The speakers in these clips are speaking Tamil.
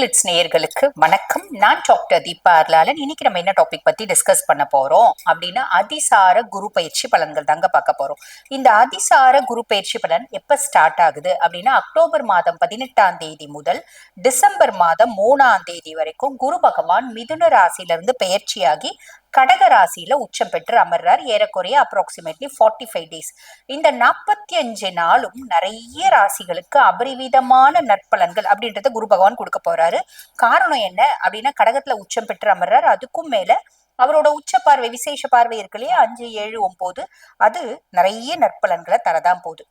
கிளிட்ஸ் நேயர்களுக்கு வணக்கம். நான் டாக்டர் தீபா அர்லாலன். இன்னைக்கு நம்ம என்ன டாபிக் பத்தி டிஸ்கஸ் பண்ண போறோம்? அப்படின்னா அதிசார குரு பயிற்சி பலன்கள் தாங்க பார்க்க போறோம். இந்த அதிசார குரு பயிற்சி பலன் எப்ப ஸ்டார்ட் ஆகுது? அப்படின்னா அக்டோபர் மாதம் பதினெட்டாம் தேதி முதல் டிசம்பர் மாதம் மூணாம் தேதி வரைக்கும் குரு பகவான் மிதுன ராசியிலிருந்து பயிற்சியாகி கடக ராசியில உச்சம் பெற்று அமர்றார். ஏறக்குறைய அப்ராக்சிமேட்லி ஃபார்ட்டி ஃபைவ் டேஸ் இந்த நாற்பத்தி அஞ்சு நாளும் நிறைய ராசிகளுக்கு அபரிவிதமான நற்பலன்கள் அப்படின்றத குரு பகவான் கொடுக்க போறாரு. காரணம் என்ன அப்படின்னா கடகத்துல உச்சம் பெற்று அமர்றார். அதுக்கும் மேல அவரோட உச்ச பார்வை விசேஷ பார்வை இருக்கு இல்லையா? அஞ்சு ஏழு ஒன்பது அது நிறைய நற்பலன்களை தரதான் போகுது.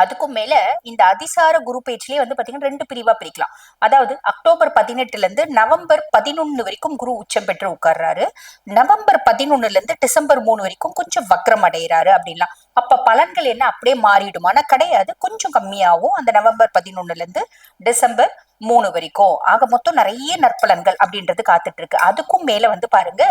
அதுக்கும் மேல இந்த அதிசார குரு பேச்சிலேயே வந்து பாத்தீங்கன்னா ரெண்டு பிரிவா பிரிக்கலாம். அதாவது அக்டோபர் பதினெட்டுல இருந்து நவம்பர் பதினொன்னு வரைக்கும் குரு உச்சம் பெற்று உட்கார்றாரு. நவம்பர் பதினொன்னுல இருந்து டிசம்பர் மூணு வரைக்கும் கொஞ்சம் வக்ரம் அடைகிறாரு அப்படின்லாம். அப்ப பலன்கள் என்ன? அப்படியே மாறிடுமானா? கிடையாது. கொஞ்சம் கம்மியாகும் அந்த நவம்பர் பதினொன்னுல இருந்து டிசம்பர் மூணு வரைக்கும். ஆக மொத்தம் நிறைய நற்பலன்கள் அப்படின்றது காத்துட்டு இருக்கு அதுக்கும் மேல வந்து பாருங்க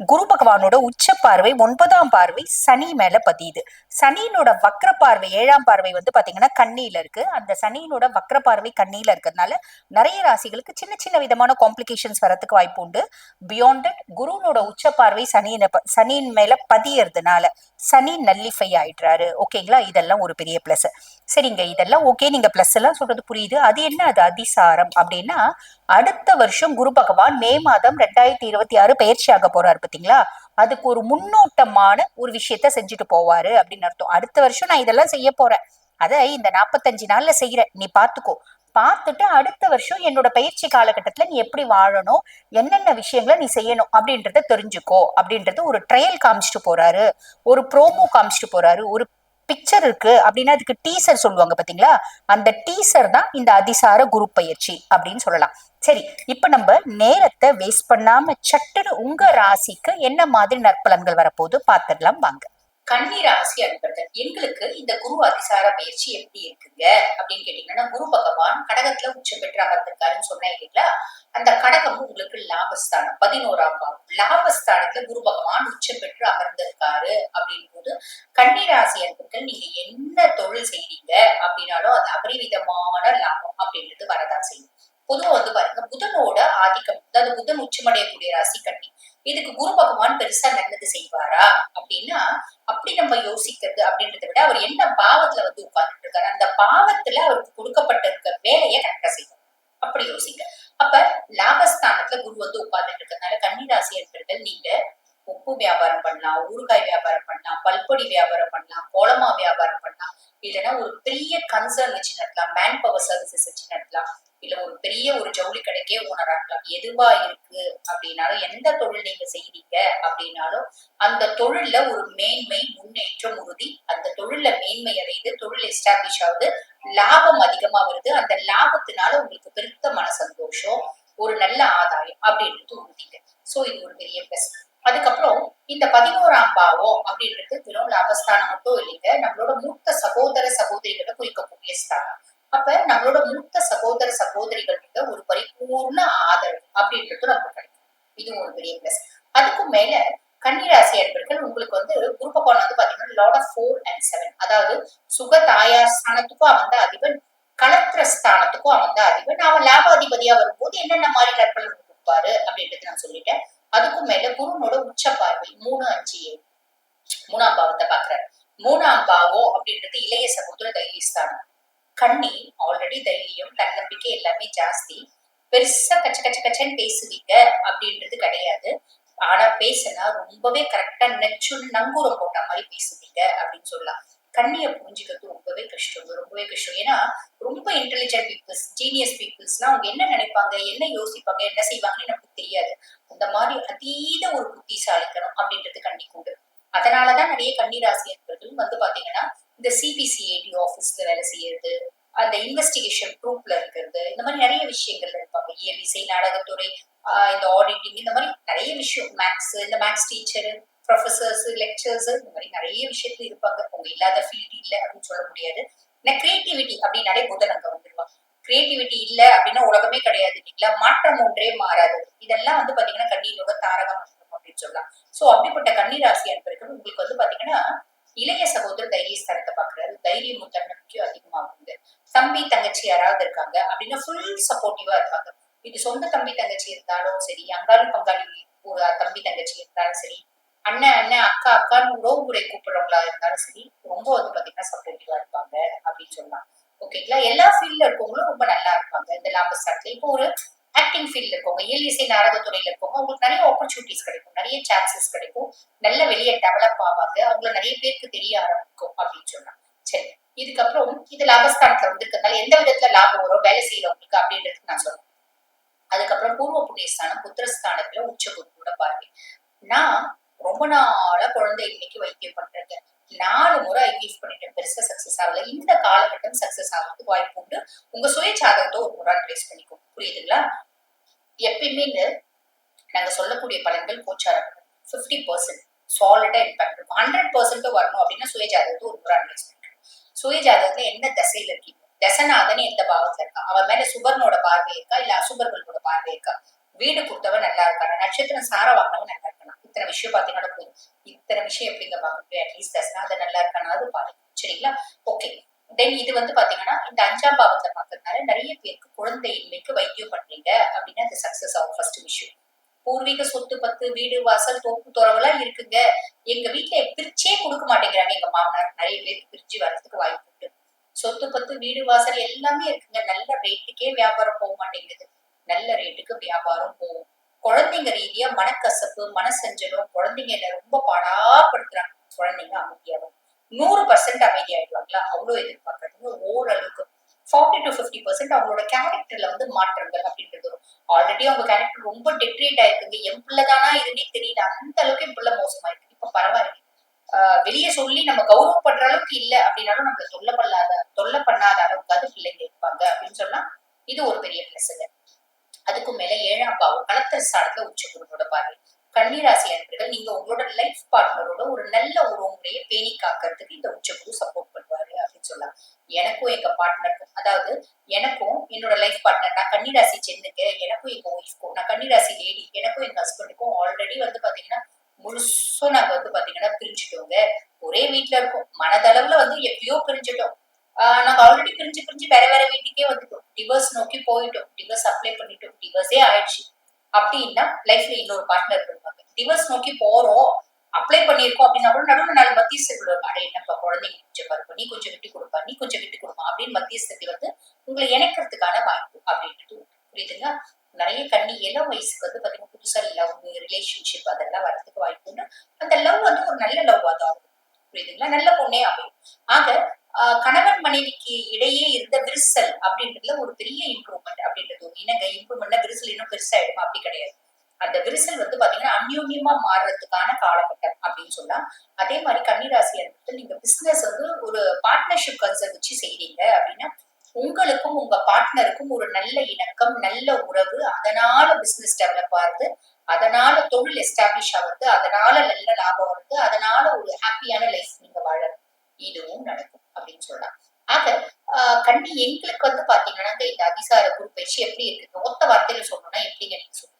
குரு பகவானோட உச்ச பார்வை ஒன்பதாம் பார்வை சனி மேல பதியுது. சனியினோட வக்ர பார்வை ஏழாம் பார்வை வந்து பாத்தீங்கன்னா கண்ணியில இருக்கு. அந்த சனியினோட வக்ர பார்வை கண்ணியில இருக்கிறதுனால நிறைய ராசிகளுக்கு சின்ன சின்ன விதமான காம்ப்ளிகேஷன்ஸ் வரத்துக்கு வாய்ப்பு உண்டு. பியாண்ட் குருனோட உச்ச பார்வை சனியின சனியின் மேல பதியறதுனால சனி நல்லிஃபை ஆயிடுறாரு. ஓகேங்களா இதெல்லாம் ஒரு பெரிய பிளஸ் சரிங்க இதெல்லாம் ஓகே நீங்க பிளஸ் எல்லாம் சொல்றது புரியுது. அது என்ன? அது அதிசாரம். அப்படின்னா அடுத்த வருஷம் குரு பகவான் மே மாதம் ரெண்டாயிரத்தி இருபத்தி ஆறு பயிற்சியாக போறாரு பாத்தீங்களா? அதுக்கு ஒரு முன்னோட்டமான ஒரு விஷயத்த செஞ்சுட்டு போவாரு அப்படின்னு அர்த்தம். அடுத்த வருஷம் நான் இதெல்லாம் செய்ய போறேன். அதை இந்த நாற்பத்தஞ்சு நாள்ல செய்யறேன். நீ பாத்துக்கோ. பார்த்துட்டு அடுத்த வருஷம் என்னோட பயிற்சி காலகட்டத்துல நீ எப்படி வாழணும் என்னென்ன விஷயங்களை நீ செய்யணும் அப்படின்றத தெரிஞ்சுக்கோ அப்படின்றது ஒரு ட்ரையல் காமிச்சிட்டு போறாரு. ஒரு ப்ரோமோ காமிச்சிட்டு போறாரு. ஒரு பிக்சர் இருக்கு அப்படின்னா அதுக்கு டீசர் சொல்லுவாங்க பாத்தீங்களா? அந்த டீசர் தான் இந்த அதிசார குரு பயிற்சி அப்படின்னு சொல்லலாம். சரி இப்ப நம்ம நேரத்தை வேஸ்ட் பண்ணாம சட்டுன்னு உங்க ராசிக்கு என்ன மாதிரி நற்பலன்கள் வரப்போகுது பார்த்துடலாம் வாங்க. கண்ணீர் ஆசி அன்பர்கள் எங்களுக்கு இந்த குரு அதிசார பயிற்சி எப்படி இருக்குங்க? அப்படின்னு கேட்டீங்கன்னா குரு பகவான் கடகத்துல உச்சம் பெற்று அமர்ந்திருக்காருன்னு சொன்னேன் இல்லைங்களா? அந்த கடகம் உங்களுக்கு லாபஸ்தானம். பதினோராம் பாவம். லாபஸ்தானத்துல குரு பகவான் உச்சம் பெற்று அமர்ந்திருக்காரு அப்படின் போது கன்னிராசி அன்பர்கள் நீங்க என்ன தொழில் செய்றீங்க அப்படின்னாலும் அது அபரிவிதமான லாபம் அப்படின்றது வரதான் செய்யும். பொதுவா வந்து பாருங்க புதனோட ஆதிக்கம் அதாவது புதன் உச்சமடையக்கூடிய ராசி கண்ணி இதுக்கு குரு பகவான் பெருசா நல்லது செய்வாரா? அப்படின்னா அப்படி நம்ம யோசிக்கிறது அப்படின்றத விட அவர் என்ன பாவத்துல வந்து உட்கார்ந்துட்டு இருக்காரு? அந்த பாவத்துல அவருக்கு கொடுக்கப்பட்டிருக்க வேலையை கரெக்டா செய்வார். அப்படி யோசிங்க. அப்ப லாபஸ்தானத்துல குரு வந்து உட்கார்ந்துட்டு இருக்கிறதுனால கன்னிராசி என்பர்கள் நீங்க உப்பு வியாபாரம் பண்ணலாம் ஊறுகாய் வியாபாரம் பண்ணலாம் பல்பொடி வியாபாரம் பண்ணலாம் கோலமா வியாபாரம் பண்ணலாம் இல்லைன்னா ஒரு பெரிய கன்சர்ன் வச்சு நடத்தலாம் மேன் பவர் சர்வீசஸ் வச்சு நடத்தலாம் இல்ல ஒரு பெரிய ஒரு ஜவுளி கடைக்கே ஓனராக்கலாம் எதுவா இருக்கு அப்படின்னாலும் எந்த தொழில் நீங்க செய்யறீங்க அப்படின்னாலும் அந்த தொழில்ல ஒரு மேன்மை முன்னேற்றம் உறுதி. அந்த தொழில்ல மேன்மை அடைந்து தொழில் எஸ்டாப்ளிஷ் ஆகுது. லாபம் அதிகமா வருது. அந்த லாபத்தினால உங்களுக்கு பெருத்த மன சந்தோஷம் ஒரு நல்ல ஆதாயம் அப்படின்றது உறுதிங்க சோ இது ஒரு பெரிய பிளஸ் அதுக்கப்புறம் இந்த பதினோராம் பாவம் அப்படின்றது வெறும் லாபஸ்தானம் மட்டும் இல்லைங்க. நம்மளோட மூத்த சகோதர சகோதரிகளை குறிக்கக்கூடிய ஸ்தானம். அப்ப நம்மளோட மூத்த சகோதர சகோதரிகள் கிட்ட ஒரு பரிபூர்ண ஆதரவு அப்படின்றது நமக்கு கிடைக்கும் இதுவும் ஒரு பெரிய பிளஸ் அதுக்கும் மேல கன்னிராசி அன்பர்கள் உங்களுக்கு வந்து குரு பகவான் வந்து பாத்தீங்கன்னா lord of four and seven அதாவது சுக தாயார் ஸ்தானத்துக்கும் அவன் தான் அதிபன் களத்திர ஸ்தானத்துக்கும் அவன் தான் அதிபன். அவன் லாபாதிபதியா வரும்போது என்னென்ன மாதிரி நற்பலன் கொடுப்பாரு அப்படின்றது நான் சொல்லிட்டேன். அதுக்கும் மேல குருனோட உச்ச பார்வை மூணு அஞ்சு ஏழு. மூணாம் பாவத்தை பாக்குறாரு மூணாம் பாவம் அப்படின்றது இளைய சகோதர தைரியஸ்தானம் கண்ணி ஆல்ரெடி தைரியம் தன்னம்பிக்கை எல்லாமே ஜாஸ்தி. பெருசா கச்ச கச்ச கச்சன்னு பேசுவீங்க அப்படின்றது கிடையாது. ஆனா பேசினா ரொம்பவே கரெக்டா நெச்சு நங்கூரம் போட்ட மாதிரி பேசுவீங்க அப்படின்னு சொல்லலாம். கண்ணிய புரிஞ்சுக்கிறது ரொம்பவே கஷ்டம். ரொம்பவே கஷ்டம். ஏன்னா ரொம்ப இன்டெலிஜென்ட் பீப்புள்ஸ் ஜீனியஸ் பீப்புள்ஸ்லாம் அவங்க என்ன நினைப்பாங்க என்ன யோசிப்பாங்க என்ன செய்வாங்கன்னு நமக்கு தெரியாது. அந்த மாதிரி அதீத ஒரு புத்திசாலிக்கணும் அப்படின்றது கண்ணி உண்டு அதனாலதான் நிறைய கன்னிராசி வந்து பாத்தீங்கன்னா இந்த சிபிசிஐடி ஆஃபீஸ்ல வேலை செய்யறது அந்த இன்வெஸ்டிகேஷன் ப்ரூஃப்ல இருக்கிறது இந்த மாதிரி நிறைய விஷயங்கள்ல இருப்பாங்க. இயலிசை நாடகத்துறை இந்த ஆடிட்டிங் இந்த மாதிரி நிறைய விஷயம். மேக்ஸ் இந்த மேக்ஸ் டீச்சர் ப்ரொஃபசர்ஸ் லெக்சர்ஸ் இந்த மாதிரி நிறைய விஷயத்துல இருப்பாங்க. அவங்க இல்லாத ஃபீல்டு இல்லை அப்படின்னு சொல்ல முடியாது. ஏன்னா கிரியேட்டிவிட்டி அப்படின்னாலே புதன் அங்க வந்துருவாங்க கிரியேட்டிவிட்டி இல்ல அப்படின்னா உலகமே கிடையாது இல்லைங்களா? மாற்றம் ஒன்றே மாறாது. இதெல்லாம் வந்து பாத்தீங்கன்னா கண்ணீரோட தாரகம் அப்படின்னு சொல்லலாம். சோ அப்படிப்பட்ட கண்ணீராசி அன்பர்கள் உங்களுக்கு வந்து பாத்தீங்கன்னா இளைய சகோதரர் தைரியஸ்தானத்தை பாக்குறாரு தைரியமும் தன்னம்பிக்கையும் அதிகமாகுங்க தம்பி தங்கச்சி யாராவது இருக்காங்க அப்படின்னா ஃபுல் சப்போர்ட்டிவா இருப்பாங்க. இது சொந்த தம்பி தங்கச்சி இருந்தாலும் சரி அங்காலும் பங்காளி ஒரு தம்பி தங்கச்சி இருந்தாலும் சரி அண்ணன் அண்ணன் அக்கா அக்கான்னு உறவு முறை கூப்பிடுறவங்களா இருந்தாலும் சரி ரொம்ப வந்து பாத்தீங்கன்னா சப்போர்ட்டிவா இருப்பாங்க அப்படின்னு சொல்லலாம். ஓகேங்களா எல்லா ஃபீல்ட்ல இருக்கவங்களும் ரொம்ப நல்லா இருப்பாங்க. இந்த லாபஸ்தானத்துல இப்போ ஒரு ஆக்டிங் ஃபீல்ட்ல இருக்கவங்க இயல் இசை நாடகத்துறையில இருக்கவங்க அவங்களுக்கு நிறைய ஆப்பர்ச்சுனிட்டிஸ் கிடைக்கும் நிறைய சான்சஸ் கிடைக்கும். நல்ல வெளியே டெவலப் ஆவாங்க அவங்கள நிறைய பேருக்கு தெரிய ஆரம்பிக்கும் அப்படின்னு சொன்னாங்க. சரி இதுக்கப்புறம் இது லாபஸ்தானத்துல வந்திருக்கிறதுனால எந்த விதத்துல லாபம் வரும் வேலை செய்யறவங்களுக்கு அப்படின்றது நான் சொல்றேன். அதுக்கப்புறம் பூர்வ புண்ணியஸ்தானம் புத்திரஸ்தானத்துல உச்ச குருவோட பார்வை. நான் ரொம்ப நாளா குழந்தை இன்னைக்கு வைத்தியம் பண்றேங்க. நாலு முறை ஐவிஎஃப் பண்ணிட்டேன். பெருசா சக்சஸ் ஆகல. இந்த காலகட்டம் சக்சஸ் ஆகிறதுக்கு வாய்ப்பு உண்டு. உங்க சுய ஒரு முறை அனலைஸ் பண்ணிக்கோ. புரியுதுங்களா? எப்பயுமே இந்த நாங்க சொல்லக்கூடிய பலன்கள் கோச்சாரம் ஃபிஃப்டி பர்சன்ட் சாலிடா இம்பாக்ட் இருக்கும். ஹண்ட்ரட் பர்சன்ட் வரணும் அப்படின்னா சுய ஜாதகத்தை ஒரு முறை அனலைஸ் பண்ணிக்கணும். சுய ஜாதகத்துல என்ன தசையில இருக்கீங்க? தசநாதன் எந்த பாவத்துல இருக்கா? அவன் மேல சுபர்னோட பார்வை இருக்கா? இல்ல அசுபர்களோட பார்வை இருக்கா? வீடு கொடுத்தவன் நல்லா இருக்கானா? நட்சத்திரம் சார வாங்கினவன் நல்லா இருக்கா இத்தனை விஷயம் பாத்தீங்கன்னா போதும் இத்தனை விஷயம் எப்படிங்க பார்க்க அட்லீஸ்ட் தசனாத நல்லா இருக்கானாவது பாருங்க. சரிங்களா? ஓகே தென் இது வந்து பாத்தீங்கன்னா இந்த அஞ்சாம் பாவத்தை பாக்குறதுனால நிறைய பேருக்கு குழந்தை இன்மைக்கு வைத்தியம் பண்றீங்க அப்படின்னா அது சக்சஸ் ஆகும். ஃபர்ஸ்ட் விஷயம். பூர்வீக சொத்து பத்து வீடு வாசல் தோப்பு துறவெல்லாம் இருக்குங்க. எங்க வீட்டுல பிரிச்சே கொடுக்க மாட்டேங்கிறாங்க எங்க மாமனார். நிறைய பேருக்கு பிரிச்சு வர்றதுக்கு வாய்ப்பு உண்டு. சொத்து பத்து வீடு வாசல் எல்லாமே இருக்குங்க. நல்ல ரேட்டுக்கே வியாபாரம் போக மாட்டேங்குது. நல்ல ரேட்டுக்கு வியாபாரம் போகும். குழந்தைங்க ரீதியா மனக்கசப்பு மனசஞ்சலம் குழந்தைங்க ரொம்ப பாடாப்படுத்துறாங்க. குழந்தைங்க அமைதியாகும். நூறு பர்சன்ட் அமைதியாயிடுவாங்களா? அவ்வளோ எதிர்பார்க்கறதுங்க ஓரளவுக்கு. ஃபார்ட்டி டு ஃபிஃப்டி பர்சன்ட் அவங்களோட கேரக்டர்ல வந்து மாற்றங்கள் அப்படின்றது வரும். ஆல்ரெடி அவங்க கேரக்டர் ரொம்ப டெட்ரேட் ஆயிருக்குங்க. என் பிள்ளைதானா இதுன்னே தெரியல. அந்த அளவுக்கு என் பிள்ளை மோசமாயிருக்கு. இப்ப பரவாயில்ல. வெளியே சொல்லி நம்ம கௌரவப்படுற அளவுக்கு இல்ல அப்படின்னாலும் நம்மள தொல்லை பண்ணாத தொல்லை பண்ணாத அளவுக்காவது பிள்ளைங்க இருப்பாங்க அப்படின்னு சொன்னா இது ஒரு பெரிய பிளஸ்ங்க அதுக்கும் மேல ஏழாம் பாவம் கலத்தர் ஸ்தானத்துல உச்சகுருவோட பார்வை கன்னிராசி அன்பர்கள் நீங்க உங்களோட லைஃப் பார்ட்னரோட ஒரு நல்ல ஒரு முறையை பேணி காக்கிறதுக்கு இந்த உச்சகுரு சப்போர்ட் பண்ணுவாரு அப்படின்னு சொல்லலாம். எனக்கும் எங்க பார்ட்னருக்கும் அதாவது எனக்கும் என்னோட லைஃப் பார்ட்னர் நான் கன்னிராசி சென்னுக்கு எனக்கும் எங்க ஒய்ஃப்க்கும் நான் கன்னிராசி லேடி எனக்கும் எங்க ஹஸ்பண்டுக்கும் ஆல்ரெடி வந்து பாத்தீங்கன்னா முழுசும் நாங்க வந்து பாத்தீங்கன்னா பிரிஞ்சுட்டோங்க. ஒரே வீட்டுல இருக்கோம். மனதளவுல வந்து எப்பயோ பிரிஞ்சுட்டோம். ஆஹ் நாங்க ஆல்ரெடி பிரிஞ்சு பிரிஞ்சு வேற வேற வீட்டுக்கே வந்துட்டோம். டிவர்ஸ் நோக்கி போயிட்டோம். டிவர்ஸ் அப்ளை பண்ணிட்டோம். டிவர்ஸே ஆயிடுச்சு. அப்படின்னா லைஃப்ல இன்னொரு பார்ட்னர் இருப்பாங்க. டிவர்ஸ் நோக்கி போறோம். அப்ளை பண்ணிருக்கோம் அப்படின்னா கூட நடுவில் நாலு மத்தியஸ்தர்கள் அடே என்னப்பா குழந்தைங்க கொஞ்சம் பருப்பு நீ கொஞ்சம் விட்டு கொடுப்பா நீ கொஞ்சம் விட்டு கொடுப்பா அப்படின்னு மத்தியஸ்தத்தை வந்து உங்களை இணைக்கிறதுக்கான வாய்ப்பு அப்படின்றது புரியுதுங்களா? நிறைய கண்ணி இளம் வயசுக்கு வந்து பாத்தீங்கன்னா புதுசா லவ் ரிலேஷன்ஷிப் அதெல்லாம் வர்றதுக்கு வாய்ப்பு உண்டு. அந்த லவ் வந்து ஒரு நல்ல லவ் தான் புரியுதுங்களா? நல்ல பொண்ணே ஆகும் ஆக கணவன் மனைவிக்கு இடையே இருந்த விரிசல் அப்படின்றதுல ஒரு பெரிய இம்ப்ரூவ்மெண்ட் அப்படின்றது இணங்க இம்ப்ரூவ்மெண்ட்னா விரிசல் இன்னும் பெருசாயிடுமா? அப்படி கிடையாது. அந்த விரிசல் வந்து பாத்தீங்கன்னா அந்யோன்யமா மாறுறதுக்கான காலகட்டம் அப்படின்னு சொல்லலாம் அதே மாதிரி கன்னிராசி வந்து நீங்க பிசினஸ் வந்து ஒரு பார்ட்னர்ஷிப் கன்சர்ன் வச்சு செய்றீங்க அப்படின்னா உங்களுக்கும் உங்க பார்ட்னருக்கும் ஒரு நல்ல இணக்கம் நல்ல உறவு அதனால பிசினஸ் டெவலப் ஆகுது. அதனால தொழில் எஸ்டாப்ளிஷ் ஆகுது. அதனால நல்ல லாபம் வருது. அதனால ஒரு ஹாப்பியான லைஃப் நீங்க வாழ இதுவும் நடக்கும் அப்படின்னு சொல்லலாம் ஆக கண்ணி எங்களுக்கு வந்து பாத்தீங்கன்னா இந்த அதிசார குறிப்பயிற்சி எப்படி இருக்கு ஒத்த வார்த்தையில சொல்லணும்னா எப்படிங்க நீங்க சொல்லுங்க.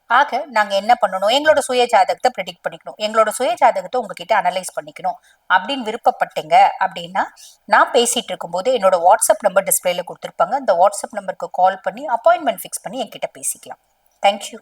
ஆக நாங்கள் என்ன பண்ணணும்? எங்களோட சுய ஜாதகத்தை ப்ரெடிக்ட் பண்ணிக்கணும். எங்களோட சுய ஜாதகத்தை உங்ககிட்ட அனலைஸ் பண்ணிக்கணும். அப்படின்னு விருப்பப்பட்டீங்க அப்படின்னா நான் பேசிகிட்டு இருக்கும்போது என்னோட வாட்ஸ்அப் நம்பர் டிஸ்பிளேல கொடுத்துருப்பாங்க. அந்த வாட்ஸ்அப் நம்பருக்கு கால் பண்ணி அப்பாயின்மெண்ட் ஃபிக்ஸ் பண்ணி என்கிட்ட பேசிக்கலாம். தேங்க்யூ